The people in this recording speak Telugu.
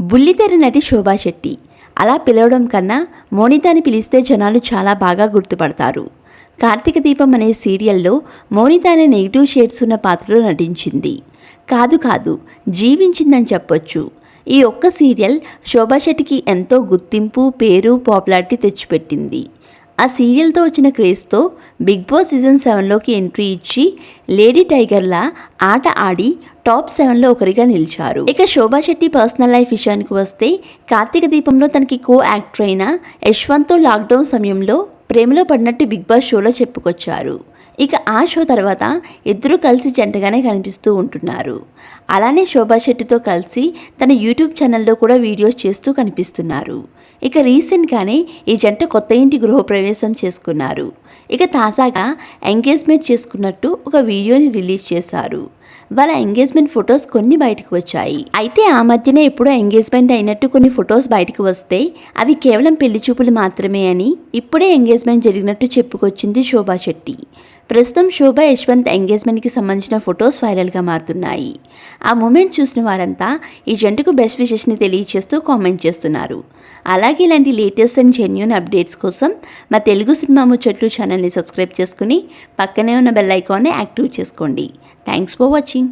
బుల్లితెర నటి శోభా శెట్టి. అలా పిలవడం కన్నా మోనిత అని పిలిస్తే జనాలు చాలా బాగా గుర్తుపడతారు. కార్తీక దీపం అనే సీరియల్లో మోనిత అనే నెగిటివ్ షేడ్స్ ఉన్న పాత్రలో నటించింది. కాదు కాదు జీవించిందని చెప్పొచ్చు. ఈ ఒక్క సీరియల్ శోభా శెట్టికి ఎంతో గుర్తింపు పేరు పాపులారిటీ తెచ్చిపెట్టింది. ఆ సీరియల్తో వచ్చిన క్రేజ్తో బిగ్ బాస్ సీజన్ సెవెన్లోకి ఎంట్రీ ఇచ్చి లేడీ టైగర్లా ఆట ఆడి టాప్ సెవెన్లో ఒకరిగా నిలిచారు. ఇక శోభా శెట్టి పర్సనల్ లైఫ్ విషయానికి వస్తే కార్తీక దీపంలో తనకి కో యాక్టర్ అయిన యశ్వంత్తో లాక్డౌన్ సమయంలో ప్రేమలో పడినట్టు బిగ్ బాస్ షోలో చెప్పుకొచ్చారు. ఇక ఆ షో తర్వాత ఇద్దరు కలిసి జంటగానే కనిపిస్తూ ఉంటున్నారు. అలానే శోభా శెట్టితో కలిసి తన యూట్యూబ్ ఛానల్లో కూడా వీడియోస్ చేస్తూ కనిపిస్తున్నారు. ఇక రీసెంట్గానే ఈ జంట కొత్త ఇంటి గృహప్రవేశం చేసుకున్నారు. ఇక తాజాగా ఎంగేజ్మెంట్ చేసుకున్నట్టు ఒక వీడియోని రిలీజ్ చేశారు. వాళ్ళ ఎంగేజ్మెంట్ ఫొటోస్ కొన్ని బయటకు వచ్చాయి. అయితే ఆ మధ్యనే ఎప్పుడో ఎంగేజ్మెంట్ అయినట్టు కొన్ని ఫొటోస్ బయటకు వస్తే అవి కేవలం పెళ్ళి చూపులు మాత్రమే అని ఇప్పుడే ఎంగేజ్మెంట్ జరిగినట్టు చెప్పుకొచ్చింది శోభా శెట్టి. ప్రస్తుతం శోభ యశ్వంత్ ఎంగేజ్మెంట్కి సంబంధించిన ఫొటోస్ వైరల్గా మారుతున్నాయి. ఆ మూమెంట్ చూసిన వారంతా ఈ జంటకు బెస్ట్ విషెస్ని తెలియజేస్తూ కామెంట్ చేస్తున్నారు. అలాగే ఇలాంటి లేటెస్ట్ అండ్ జెన్యున్ అప్డేట్స్ కోసం మా తెలుగు సినిమా ముచ్చట్లు ఛానల్ని సబ్స్క్రైబ్ చేసుకుని పక్కనే ఉన్న బెల్ ఐకాన్ని యాక్టివ్ చేసుకోండి. Thanks for watching.